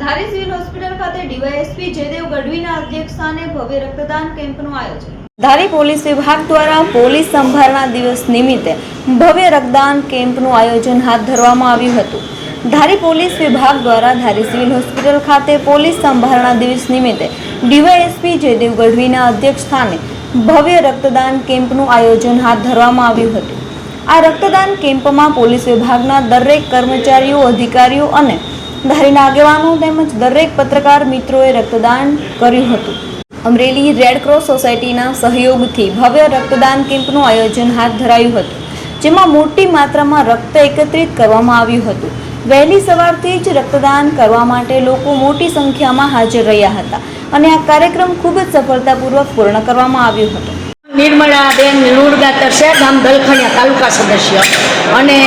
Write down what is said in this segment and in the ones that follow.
ધારી civil hospital ખાતે DYSP Jaydev ગઢવીના અધ્યક્ષસ્થાને ભવ્ય રક્તદાન કેમ્પનું આયોજન. ધારી પોલીસ વિભાગ દ્વારા પોલીસ સંભાળના દિવસ નિમિત્તે ભવ્ય રક્તદાન કેમ્પનું આયોજન હાથ ધરવામાં આવ્યું હતું. ધારી પોલીસ વિભાગ દ્વારા ધારી સિવિલ હોસ્પિટલ ખાતે પોલીસ સંભારણા દિવસ નિમિત્તે ડીવાયએસપી જયદેવ ગઢવીના અધ્યક્ષસ્થાને ભવ્ય રક્તદાન કેમ્પનું આયોજન હાથ ધરવામાં આવ્યું હતું. આ રક્તદાન કેમ્પમાં પોલીસ વિભાગના દરેક કર્મચારીઓ, અધિકારીઓ અને ધારીના આગેવાનો તેમજ દરેક પત્રકાર મિત્રોએ રક્તદાન કર્યું હતું. અમરેલી રેડ ક્રોસ સોસાયટીના સહયોગથી ભવ્ય રક્તદાન કેમ્પનું આયોજન હાથ ધરાયું હતું, જેમાં મોટી માત્રામાં રક્ત એકત્રિત કરવામાં આવ્યું હતું. વહેલી સવારથી જ રક્તદાન કરવા માટે લોકો મોટી સંખ્યામાં હાજર રહ્યા હતા અને આ કાર્યક્રમ ખૂબ જ સફળતાપૂર્વક પૂર્ણ કરવામાં આવ્યો હતો. નિર્મળાબેન લુણગાતર છે ગામ દલખણિયા તાલુકા સદસ્ય અને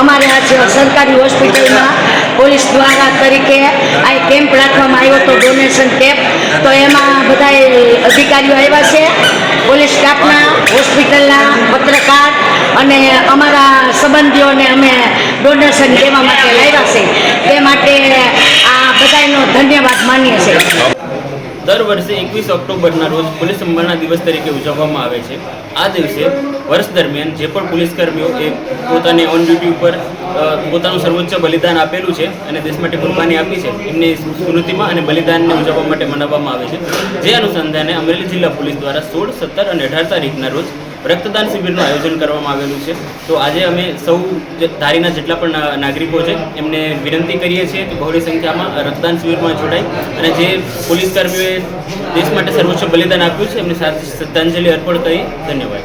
અમારે આજે સરકારી હોસ્પિટલમાં પોલીસ દ્વારા તરીકે આ કેમ્પ રાખવામાં આવ્યો હતો ડોનેશન કેમ્પ તો એમાં બધા અધિકારીઓ આવ્યા છે. પોલીસ સ્ટાફના, હોસ્પિટલના પત્રકાર અને અમારા સંબંધીઓને અમે ડોનેશન દેવા માટે લાવ્યા છે. તે માટે આ બધાનો ધન્યવાદ માનીએ છીએ. દર વર્ષે એકવીસ ઓક્ટોબરના રોજ પોલીસ સંભાળના દિવસ તરીકે ઉજવવામાં આવે છે. આ દિવસે વર્ષ દરમિયાન જે પણ પોલીસકર્મીઓ એ પોતાની ઓન ડ્યુટી ઉપર પોતાનું સર્વોચ્ચ બલિદાન આપેલું છે અને દેશ માટે કુરબાની આપી છે, એમની સ્મૃતિમાં અને બલિદાનને ઉજવવા માટે મનાવવામાં આવે છે. જે અનુસંધાને અમરેલી જિલ્લા પોલીસ દ્વારા સોળ, સત્તર અને અઢાર તારીખના રોજ રક્તદાન શિબિરનું આયોજન કરવામાં આવેલું છે. તો આજે અમે સૌ ધારીના જેટલા પણ નાગરિકો છે, એમને વિનંતી કરીએ છીએ કે બહોળી સંખ્યામાં રક્તદાન શિબિરમાં જોડાય અને જે પોલીસ કર્મીઓએ દેશ માટે સર્વોચ્ચ બલિદાન આપ્યું છે, એમને શ્રદ્ધાંજલિ અર્પણ કરી ધન્યવાદ.